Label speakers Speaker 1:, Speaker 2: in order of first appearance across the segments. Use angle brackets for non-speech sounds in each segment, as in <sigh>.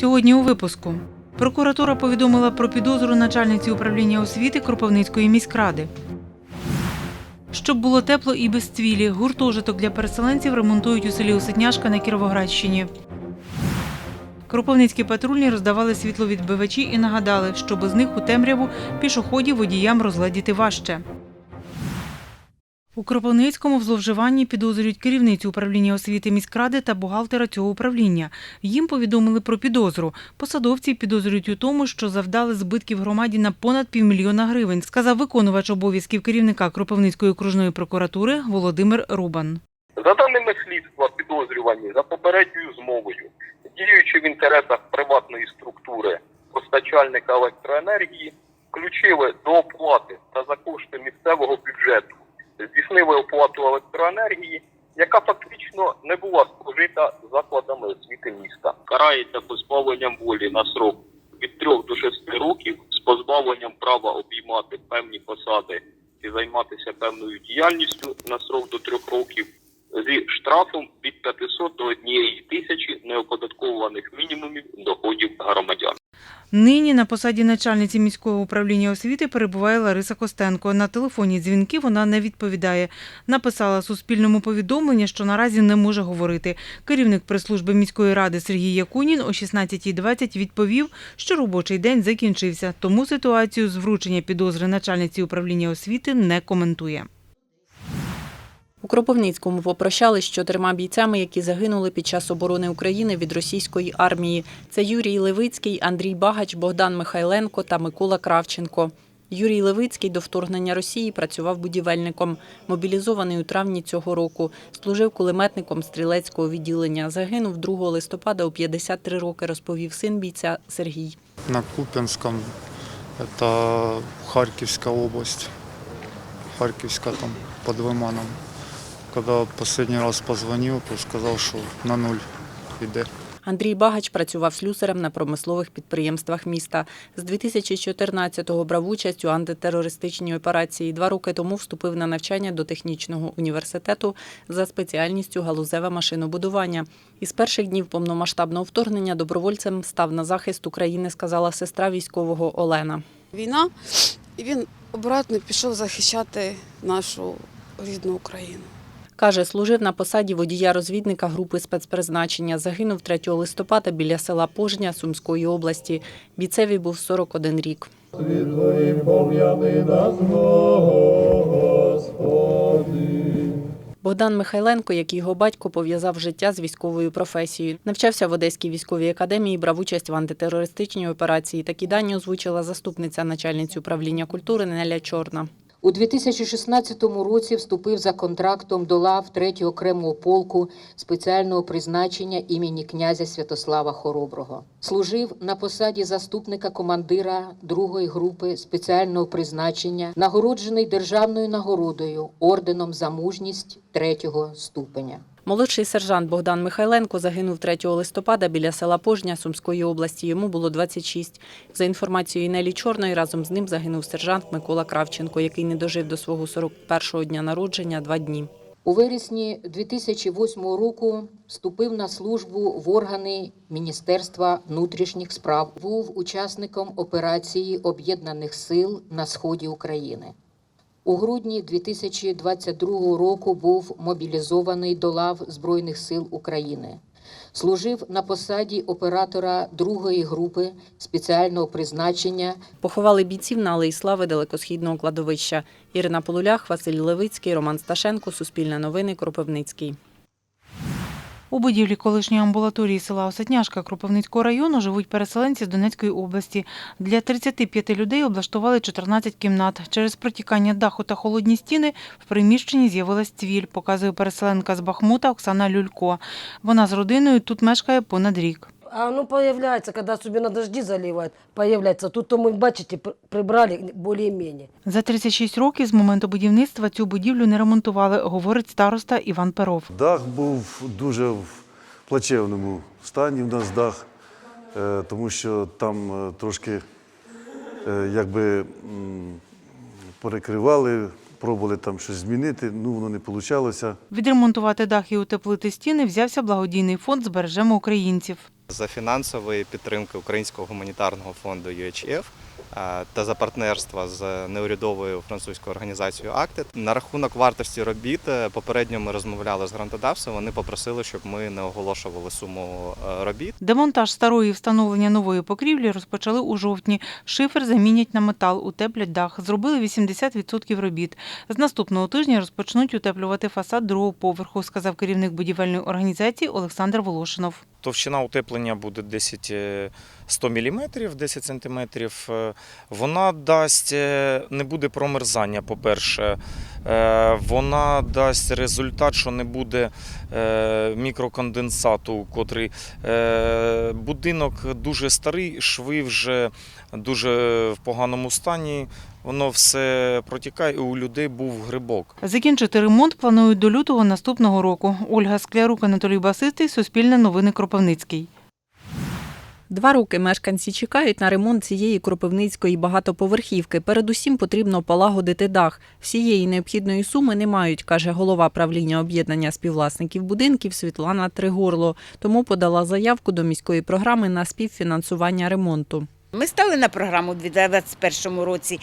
Speaker 1: Сьогодні у випуску прокуратура повідомила про підозру начальниці управління освіти Кропивницької міськради. Щоб було тепло і без цвілі, гуртожиток для переселенців ремонтують у селі Осетняшка на Кіровоградщині. Кропивницькі патрульні роздавали світловідбивачі і нагадали, що без них у темряву пішоходів водіям розгледіти важче. У Кропивницькому в зловживанні підозрюють керівницю управління освіти міськради та бухгалтера цього управління. Їм повідомили про підозру. Посадовці підозрюють у тому, що завдали збитків громаді на понад півмільйона гривень, сказав виконувач обов'язків керівника Кропивницької окружної прокуратури Володимир Рубан.
Speaker 2: За даними слідства, підозрювані за попередньою змовою, діючи в інтересах приватної структури постачальника електроенергії, включили до оплати та за кошти місцевого бюджету, здійснили оплату електроенергії, яка фактично не була спожита закладами освіти міста. Карається позбавленням волі на срок від 3 до 6 років з позбавленням права обіймати певні посади і займатися певною діяльністю на срок до 3 років зі штрафом від 500 до 1 тисячі неоподаткованих мінімумів доходів громадян.
Speaker 1: Нині на посаді начальниці міського управління освіти перебуває Лариса Костенко. На телефонні дзвінки вона не відповідає. Написала Суспільному повідомлення, що наразі не може говорити. Керівник прес-служби міської ради Сергій Якунін о 16.20 відповів, що робочий день закінчився, тому ситуацію з вручення підозри начальниці управління освіти не коментує.
Speaker 3: У Кропивницькому попрощались з чотирма бійцями, які загинули під час оборони України від російської армії. Це Юрій Левицький, Андрій Багач, Богдан Михайленко та Микола Кравченко. Юрій Левицький до вторгнення Росії працював будівельником. Мобілізований у травні цього року. Служив кулеметником стрілецького відділення. Загинув 2 листопада у 53 роки, розповів син бійця Сергій.
Speaker 4: на Купинском, это Харьковская область, Харьковская там под Лиманом. Когда последний раз позвонил, то сказал, что на нуль іде.
Speaker 3: Андрій Багач працював слюсарем на промислових підприємствах міста. З 2014-го брав участь у антитерористичній операції. Два роки тому вступив на навчання до технічного університету за спеціальністю галузеве машинобудування. Із перших днів повномасштабного вторгнення добровольцем став на захист України, сказала сестра військового Олена.
Speaker 5: війна, і він обратно пішов захищати нашу рідну Україну.
Speaker 3: Каже, служив на посаді водія-розвідника групи спецпризначення. Загинув 3 листопада біля села Пожня Сумської області. Бійцеві був 41 рік. Богдан Михайленко, як і його батько, пов'язав життя з військовою професією. Навчався в Одеській військовій академії, брав участь в антитерористичній операції. Такі дані озвучила заступниця начальниці управління культури Неля Чорна.
Speaker 6: У 2016 році вступив за контрактом до лав 3-го окремого полку спеціального призначення імені князя Святослава Хороброго. Служив на посаді заступника командира 2-ї групи спеціального призначення, нагороджений державною нагородою орденом за мужність 3-го ступеня.
Speaker 3: Молодший сержант Богдан Михайленко загинув 3 листопада біля села Пожня Сумської області. Йому було 26. За інформацією Нелі Чорної, разом з ним загинув сержант Микола Кравченко, який не дожив до свого 41-го дня народження два дні.
Speaker 6: У вересні 2008 року вступив на службу в органи Міністерства внутрішніх справ. Був учасником операції Об'єднаних сил на сході України. У грудні 2022 року був мобілізований до лав Збройних сил України. Служив на посаді оператора другої групи спеціального призначення
Speaker 3: Поховали бійців на Алеї Слави далекосхідного кладовища. Ірина Полулях, Василь Левицький, Роман Сташенко, Суспільне новини, Кропивницький.
Speaker 1: У будівлі колишньої амбулаторії села Осетняшка Кропивницького району живуть переселенці з Донецької області. Для 35 людей облаштували 14 кімнат. Через протікання даху та холодні стіни в приміщенні з'явилась цвіль, показує переселенка з Бахмута Оксана Люлько. Вона з родиною тут мешкає понад рік.
Speaker 7: А оно появляется, когда особенно дожди заливают, появляется. Тут, то мы, бачите, пр- прибрали более-менее.
Speaker 1: За 36 років з моменту будівництва цю будівлю не ремонтували, говорить староста Іван Перов.
Speaker 8: Дах був дуже в плачевному стані. У нас дах, е, тому що там е, трошки е, якби перекривали, пробували там щось змінити, ну воно не вийшло.
Speaker 1: Відремонтувати дах і утеплити стіни взявся благодійний фонд «Збережемо українців».
Speaker 9: За фінансової підтримки Українського гуманітарного фонду UHF та за партнерства з неурядовою французькою організацією АКТИ. На рахунок вартості робіт е, попередньо ми розмовляли з грантодавцем. Вони попросили, щоб ми не оголошували суму е, робіт.
Speaker 1: Демонтаж старої встановлення нової покрівлі розпочали у жовтні. Шифер замінять на метал, утеплять дах. Зробили 80% робіт. З наступного тижня розпочнуть утеплювати фасад другого поверху, сказав керівник будівельної організації Олександр Волошинов.
Speaker 10: Товщина утеплення буде 10 е, 100 мм, 10 см. Вона дасть, е, не буде промерзання, по-перше. Е, Вона дасть результат, що не буде е, мікроконденсату, котрий будинок дуже старий, шви вже дуже в поганому стані. Воно все протікає, і у людей був грибок.
Speaker 1: Закінчити ремонт планують до лютого наступного року. Ольга Склярук, Анатолій Басистий, Суспільне новини Кропивницький.
Speaker 3: Два роки мешканці чекають на ремонт цієї кропивницької багатоповерхівки. Передусім потрібно полагодити дах. Всієї необхідної суми не мають, каже голова правління об'єднання співвласників будинків Світлана Тригорло. Тому подала заявку до міської програми на співфінансування ремонту.
Speaker 11: Ми стали на програму у 2021 році.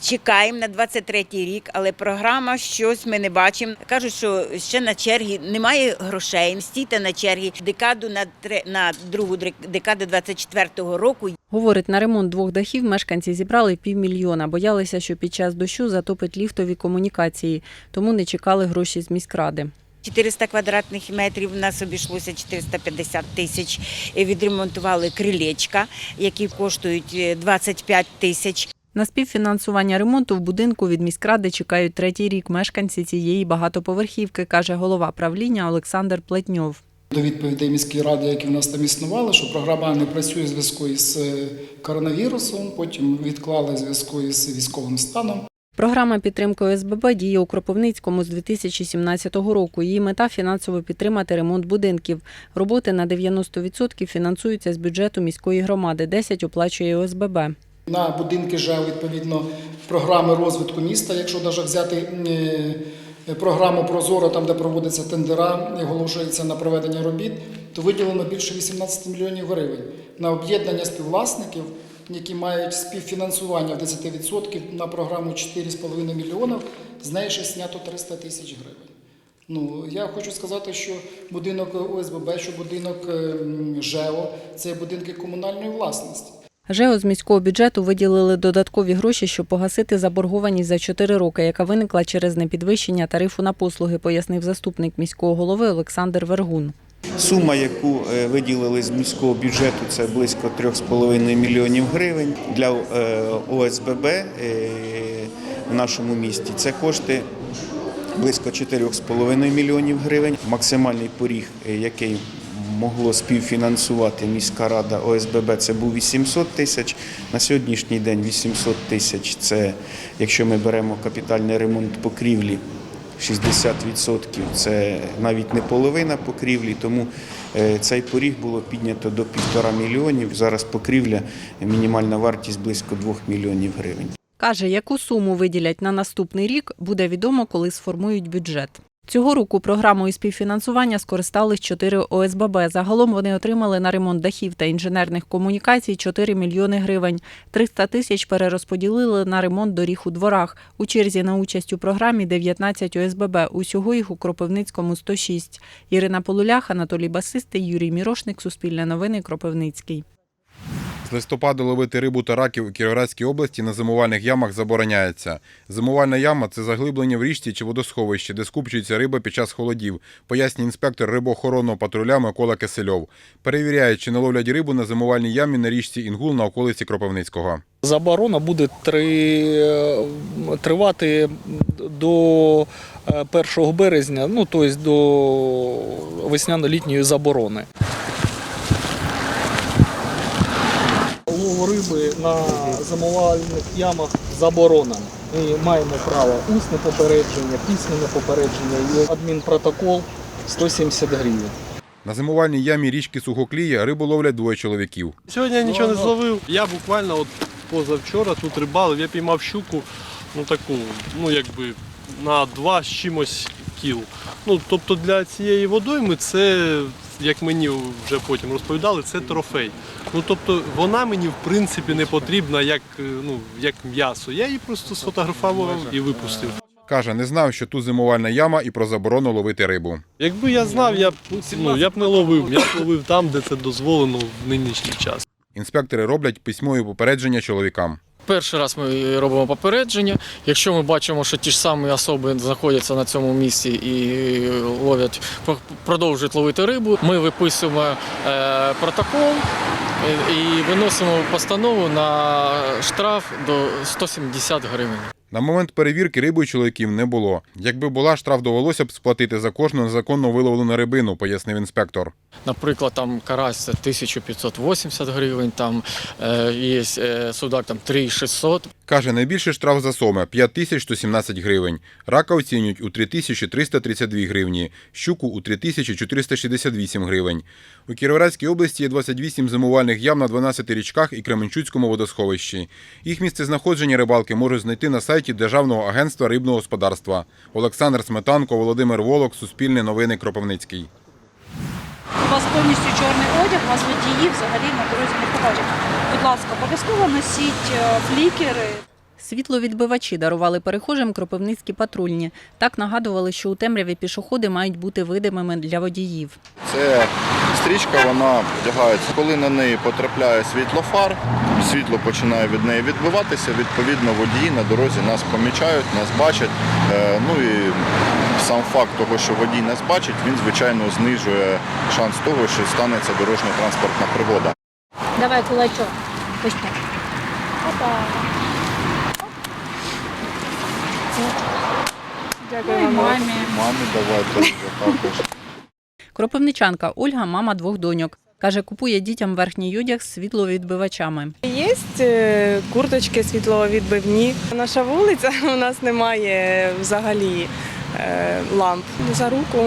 Speaker 11: Чекаємо на 23 рік, але програма щось ми не бачимо. Кажуть, що ще на чергі немає грошей. Стійте на чергі декаду на на другу декаду 24 року.
Speaker 3: Говорить, на ремонт двох дахів мешканці зібрали півмільйона. Боялися, що під час дощу затопить ліфтові комунікації, тому не чекали гроші з міськради.
Speaker 11: 400 квадратних метрів у нас обійшлося 450 тисяч. Відремонтували крилечка, які коштують е, 25 тисяч.
Speaker 3: На співфінансування ремонту в будинку від міськради чекають третій рік мешканці цієї багатоповерхівки, каже голова правління Олександр Плетньов.
Speaker 12: До відповідей міської ради, які в нас там існували, що програма не працює в зв'язку із е, коронавірусом, потім відклали в зв'язку із військовим станом.
Speaker 3: Програма підтримки ОСББ діє у Кропивницькому з 2017 року. Її мета фінансово підтримати ремонт будинків. Роботи на 90% фінансуються з бюджету міської громади, 10 оплачує ОСББ.
Speaker 12: На будинки ЖЕО, відповідно, програми розвитку міста, якщо навіть взяти е, програму Прозоро, там де проводяться тендера і оголошується на проведення робіт, то виділено більше 18 мільйонів гривень на об'єднання співвласників, які мають співфінансування в 10% на програму 4,5 мільйонів, з неї ще знято 300 тисяч гривень. Ну, я хочу сказати, що будинок ОСББ, що будинок ем, ЖЕО це будинки комунальної власності.
Speaker 3: ЖЕО з міського бюджету виділили додаткові гроші, щоб погасити заборгованість за 4 роки, яка виникла через непідвищення тарифу на послуги, пояснив заступник міського голови Олександр Вергун.
Speaker 13: Сума, яку е, виділили з міського бюджету, це близько 3,5 мільйонів гривень для е, ОСББ е, в нашому місті. Це кошти близько 4,5 мільйонів гривень. Максимальний поріг, який могло співфінансувати міська рада ОСББ, це був 800 тисяч. На сьогоднішній день 800 тисяч це, якщо ми беремо капітальний ремонт покрівлі, 60% це навіть не половина покрівлі, тому е, цей поріг було піднято до півтора мільйонів. Зараз покрівля мінімальна вартість близько 2 мільйонів гривень.
Speaker 3: Каже, яку суму виділять на наступний рік, буде відомо, коли сформують бюджет. Цього року програмою співфінансування скористались 4 ОСББ. Загалом вони отримали на ремонт дахів та інженерних комунікацій 4 мільйони гривень. 300 тисяч перерозподілили на ремонт доріг у дворах. У черзі на участь у програмі 19 ОСББ. Усього їх у Кропивницькому 106. Ірина Полулях, Анатолій Басистий, Юрій Мірошник, Суспільне новини, Кропивницький.
Speaker 14: З листопада ловити рибу та раків у Кіровоградській області на зимувальних ямах забороняється. Зимувальна яма це заглиблення в річці чи водосховищі, де скупчується риба під час холодів, пояснює інспектор рибоохоронного патруля Микола Кисельов. Перевіряє, чи не ловлять рибу на зимувальній ямі на річці Інгул на околиці Кропивницького.
Speaker 15: Заборона буде три, тривати до е, 1 березня, ну тобто до весняно-літньої заборони. Лов риби на зимувальних ямах заборонено. Ми маємо право усне попередження, письменне попередження і адмінпротокол 170 гривень.
Speaker 14: На зимувальній ямі річки Сухоклія рибу ловлять двоє чоловіків.
Speaker 16: Сьогодні я нічого не зловив. Я буквально от позавчора тут рибалив, я піймав щуку, ну таку, ну якби на два з чимось кіл. Ну, тобто для цієї водойми це як мені вже потім розповідали, це трофей. Ну тобто вона мені в принципі не потрібна як, е, ну, як м'ясо. Я її просто сфотографував і випустив.
Speaker 14: Каже, не знав, що тут зимувальна яма і про заборону ловити рибу.
Speaker 16: Якби я знав, я б ну, я б не ловив. Я б ловив там, де це дозволено в нинішній час.
Speaker 14: Інспектори роблять письмові попередження чоловікам.
Speaker 15: Перший раз ми робимо попередження. Якщо ми бачимо, що ті ж самі особи знаходяться на цьому місці і ловлять, продовжують ловити рибу, ми виписуємо е, протокол е, і виносимо постанову на штраф до 170 гривень.
Speaker 14: На момент перевірки рибою чоловіків не було. Якби була, штраф довелося б сплатити за кожну незаконно виловлену рибину, пояснив інспектор.
Speaker 15: Наприклад, там карась це 1580 гривень, там е, є е, судак там 3600.
Speaker 14: Каже, найбільший штраф за соме 5117 гривень. Рака оцінюють у 3332 гривні, щуку у 3468 гривень. У Кіровоградській області є 28 зимувальних ям на 12 річках і Кременчуцькому водосховищі. Їх місцезнаходження рибалки можуть знайти на сайті Державного агентства рибного господарства. Олександр Сметанко, Володимир Волок, Суспільне новини Кропивницький.
Speaker 17: У вас повністю чорний одяг, у вас водії взагалі на дорозі не побачать. Будь ласка, обов'язково носіть е, флікери.
Speaker 3: Світловідбивачі дарували перехожим кропивницькі патрульні. Так нагадували, що у темряві пішоходи мають бути видимими для водіїв.
Speaker 18: Це стрічка, вона одягається, коли на неї потрапляє світло фар, світло починає від неї відбиватися. Відповідно, водії на дорозі нас помічають, нас бачать. Е, Ну і сам факт того, що водій нас бачить, він звичайно знижує шанс того, що станеться дорожньо-транспортна пригода.
Speaker 17: Давай кулачок. Ось так. Опа. Дякую вам. мамі.
Speaker 18: Мамі давайте також.
Speaker 3: Кропивничанка Ольга мама двох доньок. Каже, купує дітям верхній одяг з світловідбивачами.
Speaker 19: Є е, курточки світловідбивні. Наша вулиця <laughs> у нас немає взагалі е, ламп. За руку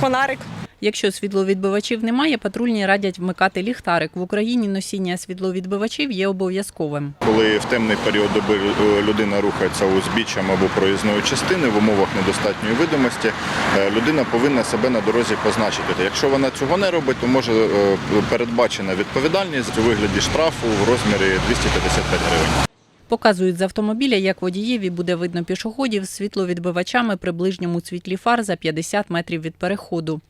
Speaker 19: фонарик.
Speaker 3: Якщо світловідбивачів немає, патрульні радять вмикати ліхтарик. В Україні носіння світловідбивачів є обов'язковим.
Speaker 18: Коли в темний період доби е, людина рухається узбіччям або проїзною частиною в умовах недостатньої видимості, е, людина повинна себе на дорозі позначити. Якщо вона цього не робить, то може е, передбачена відповідальність у вигляді штрафу в розмірі 255 гривень.
Speaker 3: Показують з автомобіля, як водієві буде видно пішоходів з світловідбивачами при ближньому світлі фар за 50 метрів від переходу.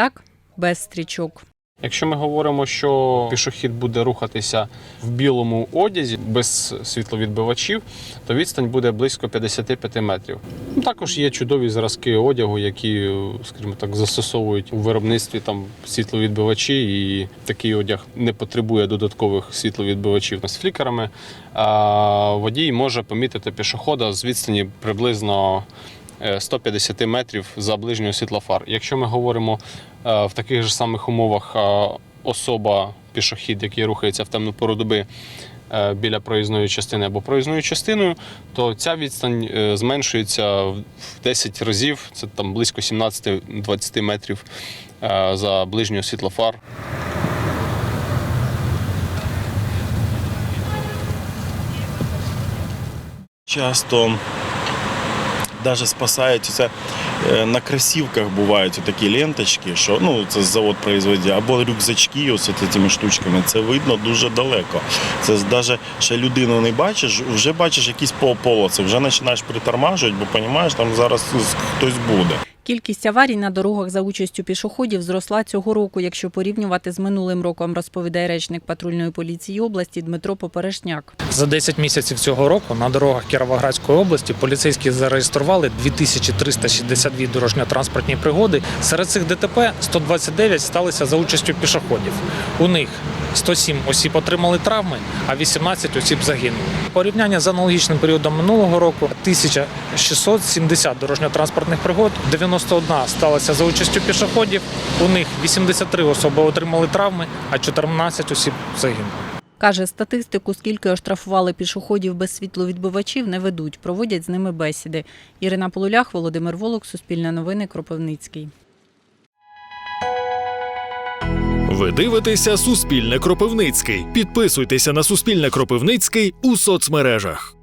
Speaker 3: Так, без стрічок.
Speaker 20: Якщо ми говоримо, що пішохід буде рухатися в білому одязі без світловідбивачів, то відстань буде близько 55 метрів. Ну, Також є чудові зразки одягу, які, скажімо так, застосовують у виробництві там світловідбивачі, і такий одяг не потребує додаткових світловідбивачів з флікерами. А водій може помітити пішохода з відстані приблизно. е, 150 метрів за ближнього світлофар. Якщо ми говоримо е, в таких же самих умовах е, особа, пішохід, який рухається в темну пору доби е, біля проїзної частини або проїзною частиною, то ця відстань е, зменшується в 10 разів, це там близько 17-20 метрів е, за ближнього світлофар.
Speaker 21: Часто навіть спасаються е, на кросівках бувають такі ленточки, що ну це завод производить, або рюкзачки ось цими штучками. Це видно дуже далеко. Це навіть ще людину не бачиш, вже бачиш якісь полоси, вже починаєш притормажувати, бо розумієш, там зараз хтось буде.
Speaker 3: Кількість аварій на дорогах за участю пішоходів зросла цього року, якщо порівнювати з минулим роком, розповідає речник патрульної поліції області Дмитро Поперешняк.
Speaker 22: За 10 місяців цього року на дорогах Кіровоградської області поліцейські зареєстрували 2362 дорожньо-транспортні пригоди. Серед цих ДТП 129 сталися за участю пішоходів. У них 107 осіб отримали травми, а 18 осіб загинули. Порівняння з аналогічним періодом минулого року 1670 дорожньо-транспортних пригод, 91 сталася за участю пішоходів. У них 83 особи отримали травми, а 14 осіб загинули.
Speaker 3: Каже, статистику, скільки оштрафували пішоходів без світловідбивачів, не ведуть, проводять з ними бесіди. Ірина Полулях, Володимир Волок, Суспільне новини, Кропивницький.
Speaker 23: Ви дивитеся Суспільне Кропивницький. Підписуйтеся на Суспільне Кропивницький у соцмережах.